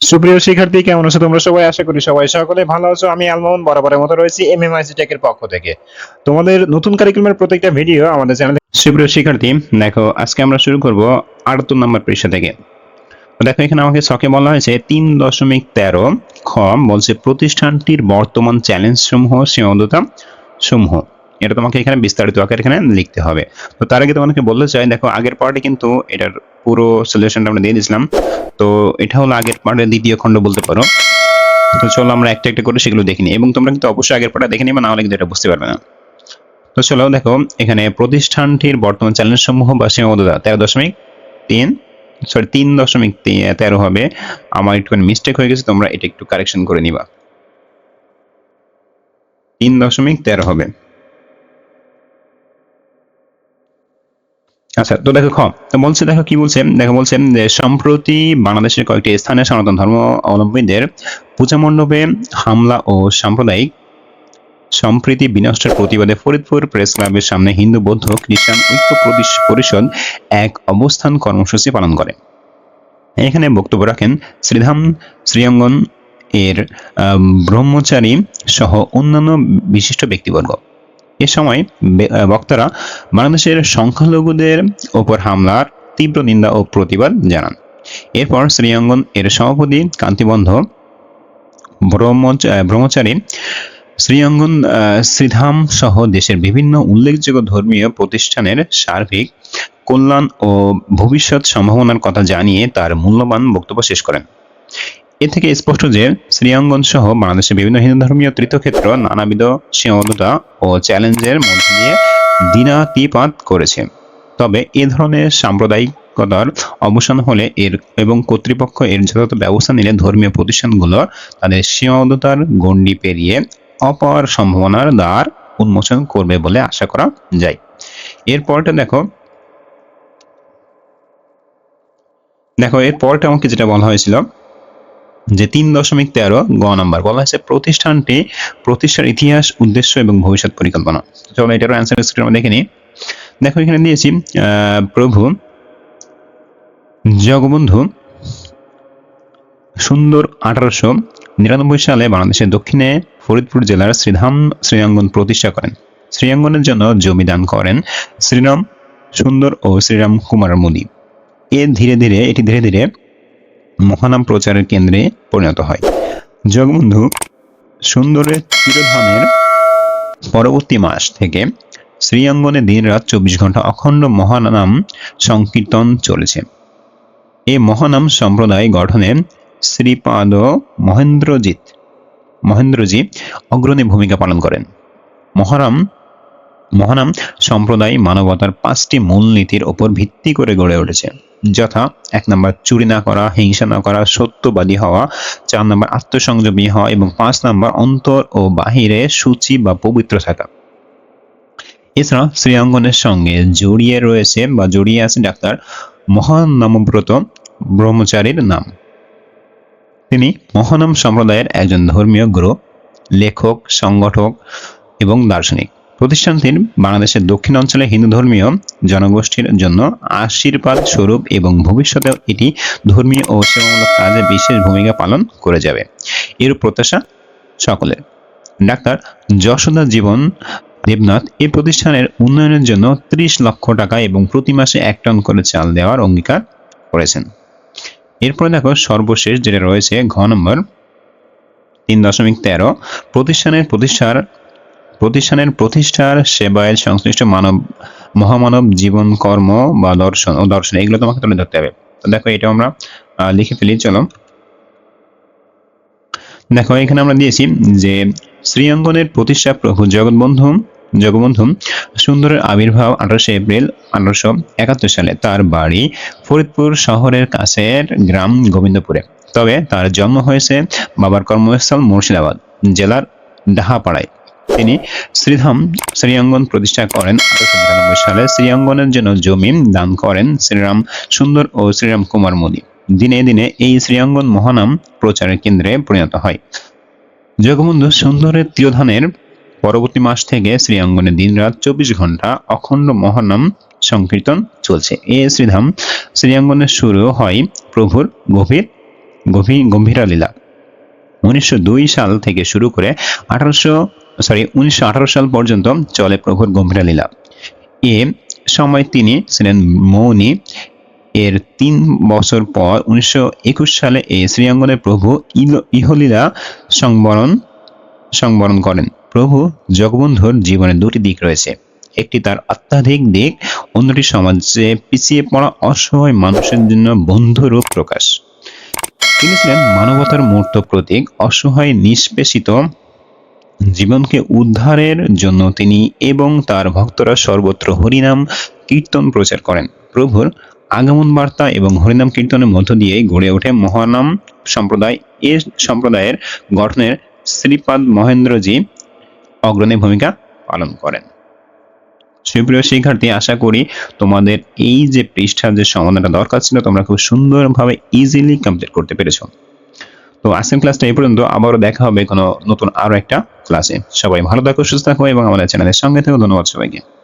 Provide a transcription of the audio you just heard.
সুপ্রিয় শিক্ষার্থী, কেমন আছো তোমরা সবাই? আশা করি সবাই সকলে ভালো আছো। আমি আলমোহন বরাবরের মতো রয়েছি এমএমআইসি টেকের পক্ষ থেকে। তোমাদের নতুন কারিকুলামের প্রত্যেকটা ভিডিও আমাদের চ্যানেলে সুপ্রিয় শিক্ষার্থী, দেখো, আজকে আমরা শুরু করব আটাত্তর নম্বর পৃষ্ঠা থেকে। দেখো, এখানে আমাকে ছকে বলা হয়েছে, তিন দশমিক তেরো খ বলছে, প্রতিষ্ঠানটির বর্তমান চ্যালেঞ্জ সমূহ সীমাবদ্ধতা সমূহ এটা তোমাকে এখানে বিস্তারিত আকারে এখানে লিখতে হবে। তো তার আগে তোমাকে বলতে চাই, দেখো আগের পার্টে কিন্তু এটার পুরো সলিউশনটা আমরা দিয়ে দিয়েছিলাম। তো এটা হলো আগের পার্টের দ্বিতীয় খণ্ড বলতে পারো। তো চলো আমরা একটা একটা করে সেগুলো দেখে নিই। এবং তোমরা কিন্তু অবশ্যই আগের পার্টটা দেখে নিবে না হলে কিন্তু এটা বুঝতে পারবে না। তো চলো দেখো, এখানে প্রতিষ্ঠানটির বর্তমান চ্যালেঞ্জ সমূহ বা সীমাবদ্ধতা, তেরো দশমিক তিন সরি তিন দশমিক তেরো হবে। আমার একটুখানি মিস্টেক হয়ে গেছে, তোমরা এটা একটু কারেকশন করে নিবা। তিন দশমিক তেরো হবে। আচ্ছা তো দেখো খ। তো বলছে, দেখো কি বলছে? দেখো বলছে, যে সম্প্রতি বাংলাদেশের কয়েকটি স্থানে সনাতন ধর্ম অবলম্বীদের পূজা মণ্ডপে হামলা ও সাম্প্রদায়িক সম্প্রীতি বিনষ্টের প্রতিবাদে ফরিদপুর প্রেস ক্লাবের সামনে হিন্দু বৌদ্ধ খ্রিস্টান ঐক্য পরিষদ এক অবস্থান কর্মসূচি পালন করে। এখানে বক্তব্য রাখেন শ্রীধাম শ্রীঅঙ্গন এর ব্রহ্মচারী সহ অন্যান্য বিশিষ্ট ব্যক্তিবর্গ। এ সময় বক্তারা বাংলাদেশের সংখ্যালঘুদের ওপর হামলার তীব্র নিন্দা ও প্রতিবাদ জানান। এরপর শ্রীঅঙ্গন এর সভাপতি কান্তিবন্ধ ব্রহ্মচারী শ্রীঅঙ্গন শ্রীধাম সহ দেশের বিভিন্ন উল্লেখযোগ্য ধর্মীয় প্রতিষ্ঠানের সার্বিক কল্যাণ ও ভবিষ্যৎ সম্ভাবনার কথা জানিয়ে তার মূল্যবান বক্তব্য শেষ করেন। এ থেকে স্পষ্ট যে শ্রীঅঙ্গন সহ বাংলাদেশের বিভিন্ন হিন্দু ধর্মীয় তীর্থক্ষেত্র নানাবিধ সীমাবদ্ধতা ও চ্যালেঞ্জের মধ্যে দিয়ে দিনাতিপাত করেছে। তবে এ ধরনের সাম্প্রদায়িকতার অবসান হলে এর এবং কর্তৃপক্ষ এর যথাযথ ব্যবস্থা নিলে ধর্মীয় প্রতিষ্ঠানগুলো তাদের সীমাবদ্ধতার গণ্ডি পেরিয়ে অপার সম্ভাবনার দ্বার উন্মোচন করবে বলে আশা করা যায়। এরপরটা দেখো। দেখো এর পরটা আমাকে যেটা বলা হয়েছিল যে তিন দশমিক তেরো গ নাম্বার, বলা হয়েছে প্রতিষ্ঠানটি প্রতিষ্ঠার ইতিহাস, উদ্দেশ্য এবং ভবিষ্যৎ পরিকল্পনা। চলো এটারও অ্যান্সার স্ক্রিন আমরা দেখে নিই। দেখো, এখানে দিয়েছি প্রভু, জগবন্ধু, সুন্দর আঠারোশো নিরানব্বই সালে বাংলাদেশের দক্ষিণে ফরিদপুর জেলার শ্রীধাম শ্রীঅঙ্গন প্রতিষ্ঠা করেন। শ্রীঅঙ্গনের জন্য জমি দান করেন শ্রীরাম সুন্দর ও শ্রীরাম কুমার মোদী। এ ধীরে ধীরে, এটি ধীরে ধীরে মহানাম প্রচারের কেন্দ্রে পরিণত হয়। জগবন্ধু, সুন্দরের তিরোধানের পরবর্তী মাস থেকে শ্রীঅঙ্গনে দিন রাত চব্বিশ ঘণ্টা অখণ্ড মহানাম সংকীর্তন চলেছে। এ মহানাম সম্প্রদায় গঠনে শ্রীপাদ মহেন্দ্রজিৎ, মহেন্দ্রজি অগ্রণী ভূমিকা পালন করেন। মহারাম মহানাম সম্প্রদায় মানবতার পাঁচটি মূলনীতির ওপর ভিত্তি করে গড়ে উঠেছে। যথা এক নম্বর চুরি না করা, হিংসা না করা, সত্যবাদী হওয়া, চার নম্বর আত্মসংযমী হওয়া এবং পাঁচ নম্বর অন্তর ও বাহিরে সূচি বা পবিত্র থাকা। এছাড়া শ্রীঅঙ্গনের সঙ্গে জড়িয়ে রয়েছে বা জড়িয়ে আছে ডাক্তার মহানামব্রত ব্রহ্মচারীর নাম। তিনি মহানাম সম্প্রদায়ের একজন ধর্মীয় গুরু, লেখক, সংগঠক এবং দার্শনিক। প্রতিষ্ঠানটির বাংলাদেশের দক্ষিণ অঞ্চলে হিন্দু ধর্মীয় জনগোষ্ঠীর জন্য আশীর্বাদ স্বরূপ এবং ভবিষ্যতে এটি ধর্মীয় ও সেবামূলক কাজে বিশেষ ভূমিকা পালন করে যাবে। এর প্রত্যাশা সকলের। ডাক্তার যশোদা জীবন দেবনাথ এই প্রতিষ্ঠানের উন্নয়নের জন্য ত্রিশ লক্ষ টাকা এবং প্রতি মাসে এক টন করে চাল দেওয়ার অঙ্গীকার করেছেন। এরপরে দেখো সর্বশেষ যেটা রয়েছে ঘ নম্বর, তিন দশমিক তেরো, প্রতিষ্ঠানের প্রতিষ্ঠার প্রতিষ্ঠানের প্রতিষ্ঠার সেবায় সংশ্লিষ্ট মানব, মহামানব জীবন কর্ম বা দর্শন ও দর্শন এগুলো তোমাকে তুলে ধরতে হবে। তো দেখো এটা আমরা লিখে ফেলি, চলো। দেখো, এখানে আমরা দিয়েছি যে শ্রীঅঙ্গনের প্রতিষ্ঠা প্রভু জগৎবন্ধু, জগবন্ধু সুন্দরের আবির্ভাব আঠারোশো এপ্রিল আঠারোশো একাত্তর সালে তার বাড়ি ফরিদপুর শহরের কাছের গ্রাম গোবিন্দপুরে। তবে তার জন্ম হয়েছে বাবার কর্মস্থল মুর্শিদাবাদ জেলার ডাহাপাড়ায়। তিনি শ্রীধাম শ্রীঅঙ্গন প্রতিষ্ঠা করেন আঠারোশো বিরানব্বই সালে। শ্রীঅঙ্গনের জন্য জমি দান করেন শ্রীরাম সুন্দর ও শ্রীরাম কুমার মোদী। দিনে দিনে এই শ্রীঅঙ্গন মহানাম প্রচারের কেন্দ্রে পরিণত হয়। জগবন্ধু সুন্দরের তিরোধানের পরবর্তী মাস থেকে শ্রীঅঙ্গনে দিনরাত চব্বিশ ঘণ্টা অখণ্ড মহানাম সংকীর্তন চলছে। এ শ্রীধাম শ্রীঅঙ্গনের শুরু হয় প্রভুর গভীর গভীর, গম্ভীরা লীলা। উনিশশো দুই সাল থেকে শুরু করে আঠারোশো সরি, উনিশশো আঠারো সাল পর্যন্ত চলে প্রভুর গম্ভীরা লীলা। এ সময় তিনি ছিলেন মৌনী। এর তিন বছর পর উনিশশো একুশ সালে এই শ্রীঅঙ্গনে প্রভু ইহলীলা সংবরণ সংবরণ করেন। প্রভু জগবন্ধুর জীবনে দুটি দিক রয়েছে। একটি তার অত্যাধিক দিক, অন্যটি সমাজে পিছিয়ে পড়া অসহায় মানুষের জন্য বন্ধুরূপ প্রকাশ। তিনি ছিলেন মানবতার মূর্ত প্রতীক, অসহায়, নিষ্পেষিত জীবনকে উদ্ধারের জন্য তিনি এবং তার ভক্তরা সর্বত্র হরিনাম কীর্তন প্রচার করেন। প্রভুর আগমন বার্তা এবং হরিনাম কীর্তনের মধ্য দিয়েই গড়ে ওঠে মহানাম সম্প্রদায়। এ সম্প্রদায়ের গঠনের শ্রীপাদ মহেন্দ্রজি অগ্রণী ভূমিকা পালন করেন। সুপ্রিয় শিক্ষার্থী, আশা করি তোমাদের এই যে পৃষ্ঠার যে সমাধানটা দরকার ছিল, তোমরা খুব সুন্দরভাবে ইজিলি কমপ্লিট করতে পেরেছ। তো আজকের ক্লাসটা এই পর্যন্ত, আবারও দেখা হবে কোনো নতুন আরও একটা ক্লাসে। সবাই ভালো থাকো সুস্থ থাকো এবং আমাদের চ্যানেলের সঙ্গে থেকো। ধন্যবাদ সবাইকে।